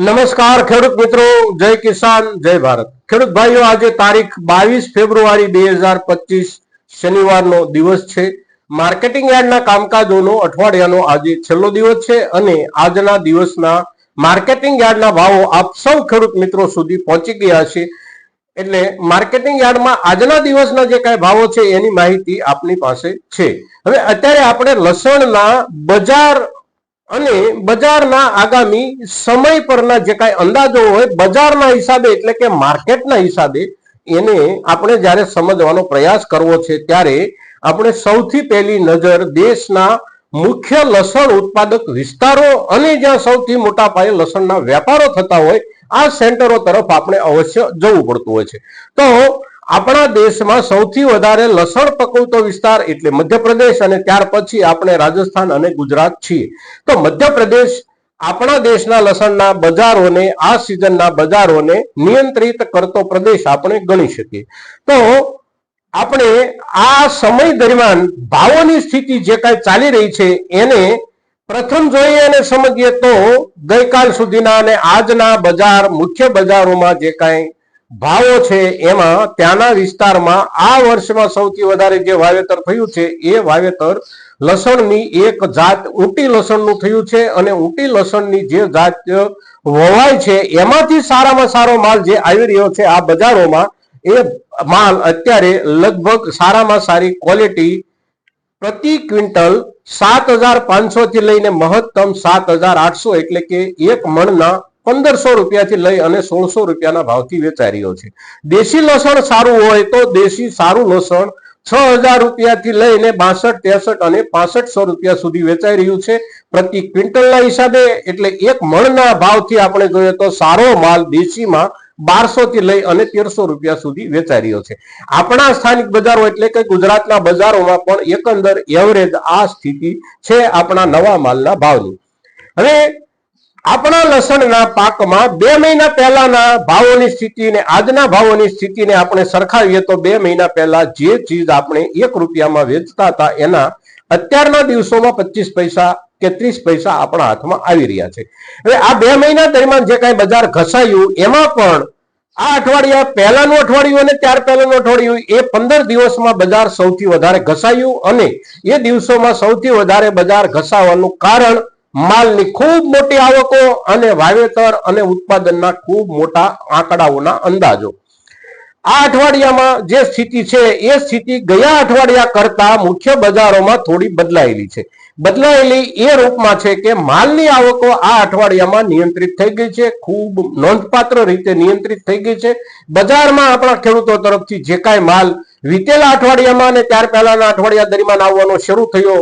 નમસ્કાર ખેડૂત મિત્રો, જય કિસાન, જય ભારત. ખેડૂત ભાઈઓ, આજે તારીખ બાવીસ ફેબ્રુઆરી બે હજાર પચીસ શનિવારનો દિવસ છે. માર્કેટિંગ યાર્ડના કામકાજોનો અઠવાડિયાનો આજે છેલ્લો દિવસ છે અને આજના દિવસના માર્કેટિંગ યાર્ડના ભાવો આપ સૌ ખેડૂત મિત્રો સુધી પહોંચી ગયા છે. એટલે માર્કેટિંગ યાર્ડમાં આજના દિવસના જે કાંઈ ભાવો છે એની માહિતી આપની પાસે છે. હવે અત્યારે આપણે લસણના બજાર અને બજારના આગામી સમય પરના જે કાંઈ અંદાજો હોય, બજારના હિસાબે એટલે કે માર્કેટના હિસાબે એને આપણે જ્યારે સમજવાનો પ્રયાસ કરવો છે, ત્યારે આપણે સૌથી પહેલી નજર દેશના મુખ્ય લસણ ઉત્પાદક વિસ્તારો અને જ્યાં સૌથી મોટા પાયે લસણના વેપારો થતા હોય, આ સેન્ટરો તરફ આપણે અવશ્ય જવું પડતું હોય છે. તો આપણા દેશમાં સૌથી વધારે લસણ પકવતો વિસ્તાર એટલે મધ્યપ્રદેશ અને ત્યાર પછી આપણે રાજસ્થાન અને ગુજરાત છીએ. તો મધ્યપ્રદેશ આપણા દેશના લસણના બજારોને, આ સિઝનના બજારોને નિયંત્રિત કરતો પ્રદેશ આપણે ગણી શકીએ. તો આપણે આ સમય દરમિયાન ભાવોની સ્થિતિ જે કાંઈ ચાલી રહી છે એને પ્રથમ જોઈએ અને સમજીએ તો ગઈકાલ સુધીના અને આજના બજાર, મુખ્ય બજારોમાં જે કાંઈ ભાવો છે એમાં ત્યાંના વિસ્તારમાં આ વર્ષમાં સૌથી વધારે જે વાવેતર થયું છે એ વાવેતર લસણની એક જાત ઊંટી લસણનું થયું છે અને ઊંટી લસણની જે જાત વવાય છે એમાંથી સારામાં સારો માલ જે આવી રહ્યો છે આ બજારોમાં એ માલ અત્યારે લગભગ સારામાં સારી ક્વોલિટી પ્રતિ ક્વિન્ટલ સાત હજાર પાંચસો થી લઈને મહત્તમ સાત હજાર આઠસો એટલે કે એક મણના પંદરસો રૂપિયાથી લઈ અને સોળસો રૂપિયાના ભાવથી વેચાઈ રહ્યો છે. દેશી લસણ સારું હોય તો દેશી સારું લસણ છ હજાર રૂપિયાથી લઈને બાસઠ, ત્રેસઠ અને પાસઠસો રૂપિયા સુધી વેચાઈ રહ્યું છે. પ્રતિ ક્વિન્ટલના હિસાબે એટલે એક મણના ભાવથી આપણે જોઈએ તો સારો માલ દેશીમાં બારસો થી લઈ અને તેરસો રૂપિયા સુધી વેચાઈ રહ્યો છે. આપણા સ્થાનિક બજારો એટલે કે ગુજરાતના બજારોમાં પણ એકંદર એવરેજ આ સ્થિતિ છે આપણા નવા માલના ભાવની. હવે આપણા લસણના પાકમાં બે મહિના પહેલાના ભાવોની સ્થિતિને આજના ભાવોની સ્થિતિને આપણે સરખાવીએ તો બે મહિના પહેલા જે ચીજ આપણે એક રૂપિયામાં વેચતા હતા એના અત્યારના દિવસોમાં પચીસ પૈસા કે ત્રીસ પૈસા આપણા હાથમાં આવી રહ્યા છે. હવે આ બે મહિના દરમિયાન જે કાંઈ બજાર ઘસાયું, એમાં પણ આ અઠવાડિયા પહેલાનું અઠવાડિયું અને ત્યાર પહેલાનું અઠવાડિયું એ પંદર દિવસમાં બજાર સૌથી વધારે ઘસાયું અને એ દિવસોમાં સૌથી વધારે બજાર ઘસાવાનું કારણ માલની ખૂબ મોટી આવકો અને વાવેતર અને ઉત્પાદનના ખૂબ મોટા આંકડાઓના અંદાજો. આ અઠવાડિયામાં જે સ્થિતિ છે, એ સ્થિતિ ગયા અઠવાડિયા કરતા મુખ્ય બજારોમાં થોડી બદલાયેલી છે. બદલાયેલી એ રૂપમાં છે કે માલની આવકો આ અઠવાડિયામાં નિયંત્રિત થઈ ગઈ છે, ખૂબ નોંધપાત્ર રીતે નિયંત્રિત થઈ ગઈ છે. બજારમાં આપણા ખેડૂતો તરફથી જે કાંઈ માલ વીતેલા અઠવાડિયામાં અને ત્યાર પહેલાના અઠવાડિયા દરમિયાન આવવાનો શરૂ થયો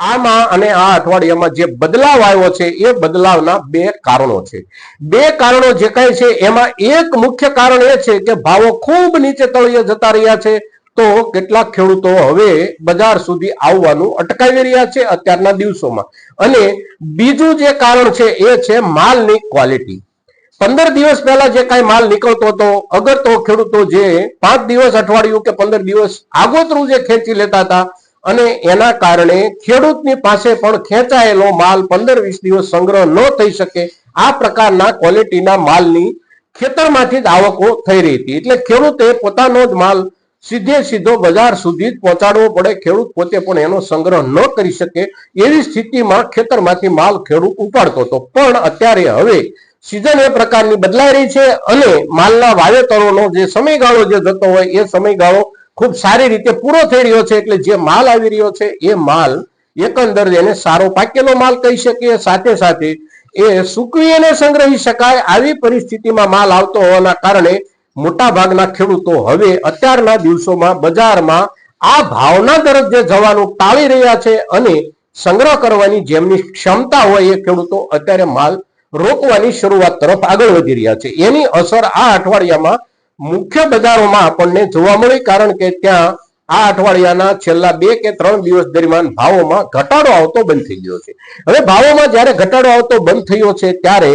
આમાં અને આ અઠવાડિયામાં જે બદલાવ આવ્યો છે, એ બદલાવના બે કારણો છે. બે કારણો જે કાંઈ છે, એમાં એક મુખ્ય કારણ એ છે કે ભાવો ખૂબ નીચે તળિયે જતા રહ્યા છે, તો કેટલાક ખેડૂતો હવે બજાર સુધી આવવાનું અટકાવી રહ્યા છે અત્યારના દિવસોમાં. અને બીજું જે કારણ છે, એ છે માલની ક્વોલિટી. પંદર દિવસ પહેલા જે કાંઈ માલ નીકળતો હતો, અગર તો ખેડૂતો જે પાંચ દિવસ અઠવાડિયું કે પંદર દિવસ આગોતરું જે ખેંચી લેતા હતા અને એના કારણે ખેડૂતની પાસે પણ ખેંચાયેલો માલ પંદર વીસ દિવસ સંગ્રહ ન થઈ શકે. આ પ્રકારના ક્વોલિટીના માલની ખેતરમાંથી જ આવકો થઈ રહી હતી. એટલે ખેડૂતે પોતાનો જ માલ સીધે સીધો બજાર સુધી જ પહોંચાડવો પડે. ખેડૂત પોતે પણ એનો સંગ્રહ ન કરી શકે એવી સ્થિતિમાં ખેતરમાંથી માલ ખેડૂત ઉપાડતો હતો. પણ અત્યારે હવે સિઝન એ પ્રકારની બદલાઈ રહી છે અને માલના વાવેતરોનો જે સમયગાળો જે જતો હોય એ સમયગાળો ખૂબ સારી રીતે પૂરો થઈ રહ્યો છે, એટલે જે માલ આવી રહ્યો છે, એ માલ એકંદર એને સારો પાકેલો માલ કહી શકીએ. સાથે સાથે એ સૂકવી સંગ્રહી શકાય આવી પરિસ્થિતિમાં માલ આવતો હોવાના કારણે મોટા ભાગના ખેડૂતો હવે અત્યારના દિવસોમાં બજારમાં આ ભાવના તરફ જે જવાનું ટાળી રહ્યા છે અને સંગ્રહ કરવાની જેમની ક્ષમતા હોય એ ખેડૂતો અત્યારે માલ રોકવાની શરૂઆત તરફ આગળ વધી રહ્યા છે. એની અસર આ અઠવાડિયામાં મુખ્ય બજારોમાં આપણને જોવા મળી, કારણ કે ત્યાં આ અઠવાડિયાના છેલ્લા બે કે ત્રણ દિવસ દરમિયાન ભાવોમાં ઘટાડો આવતો બંધ થઈ ગયો છે. હવે ભાવોમાં જ્યારે ઘટાડો આવતો બંધ થયો છે, ત્યારે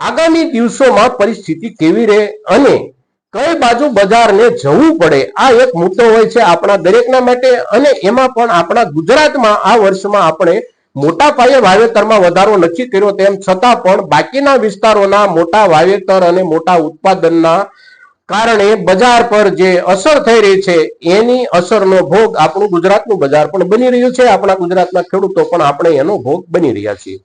આગામી દિવસોમાં પરિસ્થિતિ કેવી રહે અને કઈ બાજુ બજારને જવું પડે, આ એક મુદ્દો હોય છે આપણા દરેકના માટે અને એમાં પણ આપણા ગુજરાતમાં આ વર્ષમાં આપણે મોટા પાયે વાવેતરમાં વધારો નથી કર્યો તેમ છતાં પણ બાકીના વિસ્તારોના મોટા વાવેતર અને મોટા ઉત્પાદનના કારણે બજાર પર જે અસર થઈ રહી છે, એની અસરનો ભોગ આપણું ગુજરાતનું બજાર પણ બની રહ્યું છે. આપણા ગુજરાતના ખેડૂતો પણ આપણે એનો ભોગ બની રહ્યા છીએ.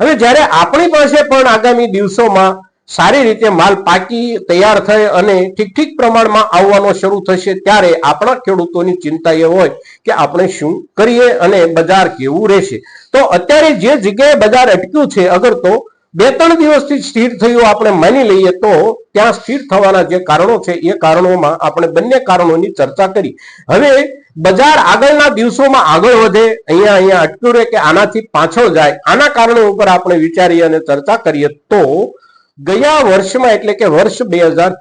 હવે જ્યારે આપણી પાસે પણ આગામી દિવસોમાં સારી રીતે માલ પાકી, તૈયાર થઈ અને ઠીક ઠીક પ્રમાણમાં આવવાનો શરૂ થશે, ત્યારે આપણા ખેડૂતોની ચિંતા એ હોય કે આપણે શું કરીએ અને બજાર કેવું રહેશે. તો અત્યારે જે જગ્યાએ બજાર અટક્યું છે, અગર તો બે ત્રણ દિવસથી સ્થિર થયું આપણે માની લઈએ તો ત્યાં સ્થિર થવાના જે કારણો છે, એ કારણોમાં આપણે બંને કારણોની ચર્ચા કરી. હવે બજાર આગળના દિવસોમાં આગળ વધે, અહીંયા અહીંયા અટક્યું રહે કે આનાથી પાછળ જાય, આના કારણો ઉપર આપણે વિચારીએ અને ચર્ચા કરીએ તો ગયા વર્ષમાં એટલે કે વર્ષ બે હજાર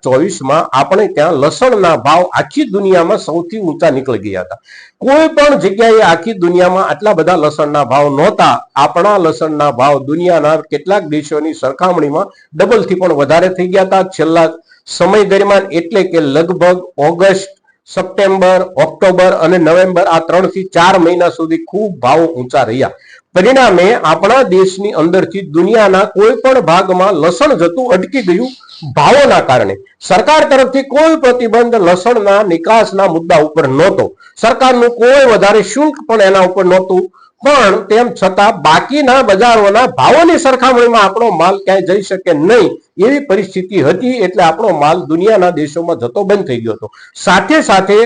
આપણે ત્યાં લસણના ભાવ આખી દુનિયામાં સૌથી ઊંચા નીકળી ગયા હતા. કોઈ પણ જગ્યાએ આખી દુનિયામાં આટલા બધા લસણના ભાવ નહોતા. આપણા લસણના ભાવ દુનિયાના કેટલાક દેશોની સરખામણીમાં ડબલથી પણ વધારે થઈ ગયા હતા. છેલ્લા સમય દરમિયાન એટલે કે લગભગ ઓગસ્ટ, સપ્ટેમ્બર, ઓક્ટોબર અને નવેમ્બર આ ત્રણથી ચાર મહિના સુધી ખૂબ ભાવો ઊંચા રહ્યા. પરિણામે આપણા દેશની અંદરથી દુનિયાના કોઈ પણ ભાગમાં લસણ જતું અટકી ગયું ભાવોના કારણે. સરકાર તરફથી કોઈ પ્રતિબંધ લસણના નિકાસના મુદ્દા ઉપર નહોતો. સરકારનું કોઈ વધારે શુલ્ક પણ એના ઉપર નહોતું. પણ તેમ છતાં બાકીના બજારોના ભાવોની સરખામણીમાં આપણો માલ ક્યાંય જઈ શકે નહીં. એવી પરિસ્થિતિ હતી એટલે આપણો માલ દુનિયાના દેશોમાં જતો બંધ થઈ ગયો હતો. સાથે સાથે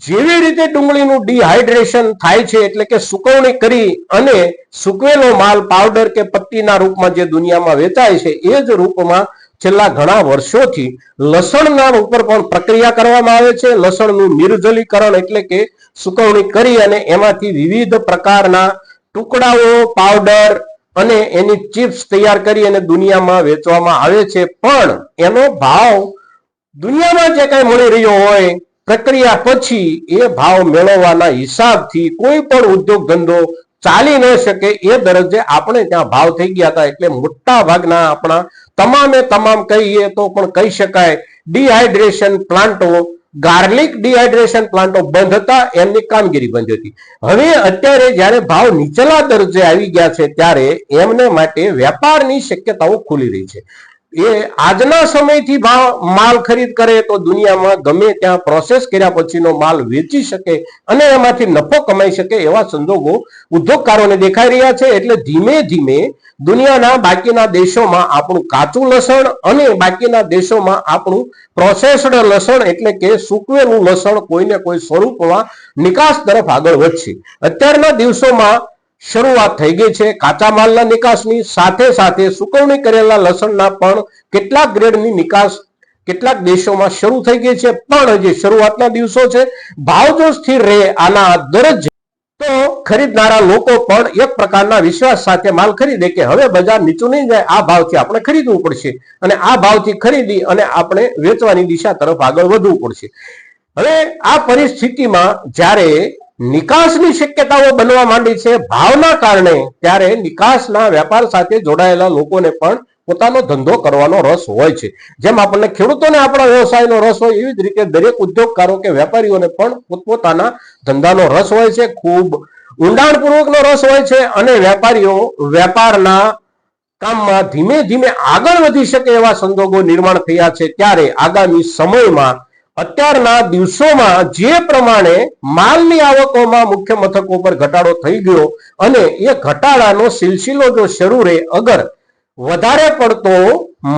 જેવી રીતે ડુંગળીનું ડિહાઇડ્રેશન થાય છે એટલે કે સુકવણી કરી અને સુકવેલો માલ પાવડર કે પત્તીના રૂપમાં જે દુનિયામાં વેચાય છે, એ જ રૂપમાં છેલ્લા ઘણા વર્ષોથી લસણના ઉપર પણ પ્રક્રિયા કરવામાં આવે છે. લસણનું નિર્જલીકરણ એટલે કે સુકવણી કરી અને એમાંથી વિવિધ પ્રકારના ટુકડાઓ પાવડર અને એની ચિપ્સ તૈયાર કરી અને દુનિયામાં વેચવામાં આવે છે. પણ એનો ભાવ દુનિયામાં જે કઈ મળી રહ્યો હોય પ્રક્રિયા પછી એ ભાવ મેળવવાના હિસાબથી કોઈ પણ ઉદ્યોગ ધંધો ચાલી ન શકે એ દરજ્જે આપણે ત્યાં ભાવ થઈ ગયા હતા એટલે મોટા ભાગના આપણા તમામે તમામ કહીએ તો પણ કહી શકાય ડિહાઇડ્રેશન પ્લાન્ટો, ગાર્લિક ડિહાઇડ્રેશન પ્લાન્ટો બંધ હતા, એમની કામગીરી બંધ હતી. હવે અત્યારે જ્યારે ભાવ નીચલા દરજ્જે આવી ગયા છે ત્યારે એમને માટે વેપારની શક્યતાઓ ખુલી રહી છે. એ આજના સમયથી ભાવ માલ ખરીદ કરે તો દુનિયામાં ગમે ત્યાં પ્રોસેસ કર્યા પછીનો માલ વેચી શકે અને એમાંથી નફો કમાઈ શકે એવા સંજોગો ઉદ્યોગકારોને દેખાઈ રહ્યા છે એટલે ધીમે ધીમે દુનિયાના બાકીના દેશોમાં આપણું કાચું લસણ અને બાકીના દેશોમાં આપણું પ્રોસેસ્ડ લસણ એટલે કે સૂકવેલું લસણ કોઈને કોઈ સ્વરૂપમાં નિકાસ તરફ આગળ વધશે. અત્યારના દિવસોમાં શરૂઆત થઈ ગઈ છે. કાચા માલના નિકાસની સાથે સાથે સુકવણી કરેલા લસણના પણ કેટલાક ગ્રેડની નિકાસ કેટલાક દેશોમાં શરૂ થઈ ગઈ છે. પણ હજી શરૂઆતના દિવસો છે. ભાવ જો સ્થિર રહે આના દરજ તો ખરીદનારા લોકો પણ એક પ્રકારના વિશ્વાસ સાથે માલ ખરીદે કે હવે બજાર નીચું નહીં જાય. આ ભાવથી આપણે ખરીદવું પડશે અને આ ભાવથી ખરીદી અને આપણે વેચવાની દિશા તરફ આગળ વધવું પડશે. હવે આ પરિસ્થિતિમાં જ્યારે નિકાસની શક્યતાઓ બનવા માંડી છે. ભાવના કારણે ત્યારે નિકાસના વેપાર સાથે જોડાયેલા લોકોને પણ પોતાનો ધંધો કરવાનો રસ હોય છે. જેમ આપણને ખેડૂતોને આપણા વ્યવસાયનો રસ હોય, એવી જ રીતે દરેક ઉદ્યોગકારો કે વેપારીઓને પણ પોતપોતાના ધંધાનો રસ હોય છે. ખૂબ ઊંડાણપૂર્વકનો રસ હોય છે અને વેપારીઓ વેપારના કામમાં ધીમે ધીમે આગળ વધી શકે એવા સંજોગો નિર્માણ થયા છે. ત્યારે આગામી સમયમાં અત્યારના દિવસોમાં જે પ્રમાણે માલની આવકોમાં મુખ્ય મથકો પર ઘટાડો થઈ ગયો અને એ ઘટાડાનો સિલસિલો જો શરૂ રહે, અગર વધારે પડતો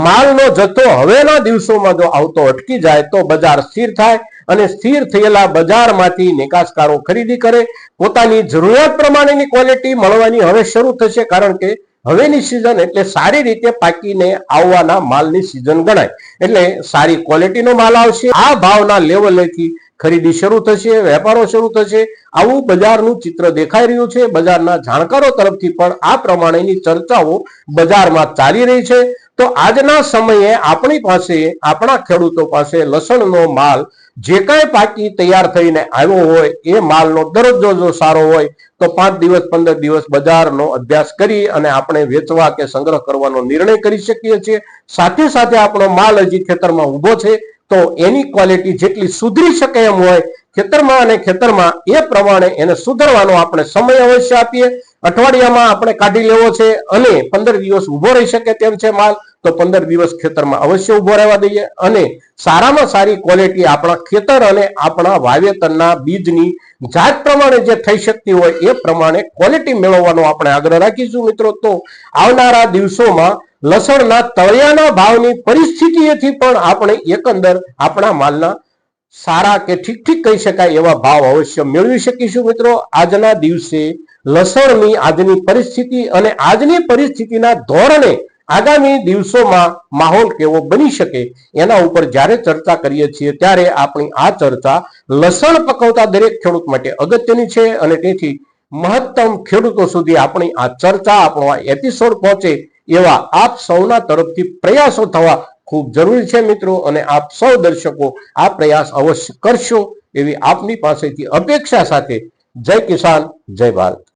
માલનો જથ્થો હવેના દિવસોમાં જો આવતો અટકી જાય, તો બજાર સ્થિર થાય અને સ્થિર થયેલા બજારમાંથી નિકાસકારો ખરીદી કરે. પોતાની જરૂરિયાત પ્રમાણેની ક્વોલિટી મળવાની હવે શરૂ થશે, કારણ કે હવેની સિઝન એટલે સારી રીતે પાકીને આવવાના માલની સિઝન ગણાય. એટલે સારી ક્વોલિટીનો માલ આવશે. આ ભાવના લેવલેથી ખરીદી શરૂ થશે, વેપારો શરૂ થશે. આવું બજારનું ચિત્ર દેખાઈ રહ્યું છે. બજારના જાણકારો તરફથી પણ આ પ્રમાણેની ચર્ચાઓ બજારમાં ચાલી રહી છે. તો આજના સમયે આપણી પાસે, આપણા ખેડૂતો પાસે લસણનો માલ જે કાંઈ પાકી તૈયાર થઈને આવ્યો હોય, એ માલનો દરજ્જો જો સારો હોય, તો પાંચ દિવસ, પંદર દિવસ બજારનો અભ્યાસ કરી અને આપણે વેચવા કે સંગ્રહ કરવાનો નિર્ણય કરી શકીએ છીએ. સાથે સાથે આપણો માલ હજી ખેતરમાં ઊભો છે. તો એની ક્વોલિટી જેટલી સુધરી શકે એમ હોય, ખેતરમાં અને ખેતરમાં એ પ્રમાણે એને સુધારવાનો આપણે સમય અવશ્ય આપીએ. અઠવાડિયામાં આપણે કાઢી લેવો છે અને પંદર દિવસ ઊભો રહી શકે તેમ છે માલ, તો પંદર દિવસ ખેતરમાં અવશ્ય ઊભો રહેવા દઈએ. અને સારામાં સારી ક્વોલિટી આપણા ખેતર અને આપણા વાવેતરના બીજની જાત પ્રમાણે જે થઈ શકતી હોય એ પ્રમાણે ક્વોલિટી મેળવવાનો આપણે આગ્રહ રાખીશું મિત્રો. તો આવનારા દિવસોમાં લસણના તળિયાના ભાવની પરિસ્થિતિએથી પણ આપણે એકંદર આપણા માલના સારા કે ઠીક ઠીક કહી શકાય એવા ભાવ અવશ્ય મેળવી શકીશું મિત્રો. આજના દિવસે લસણની આજની પરિસ્થિતિ અને આજની પરિસ્થિતિના ધોરણે આગામી દિવસોમાં માહોલ કેવો બની શકે એના ઉપર જ્યારે ચર્ચા કરીએ છીએ ત્યારે આપણી આ ચર્ચા લસણ પકવતા દરેક ખેડૂત માટે અગત્યની છે અને તેથી મહત્તમ ખેડૂતો સુધી આપણી આ ચર્ચા આપણો આ એપિસોડ પહોંચે એવા આપ સૌના તરફથી પ્રયાસો થવા ખૂબ જરૂરી છે મિત્રો અને આપ સૌ દર્શકો આ પ્રયાસ અવશ્ય કરશો એવી આપની પાસેથી અપેક્ષા સાથે જય કિસાન, જય ભારત.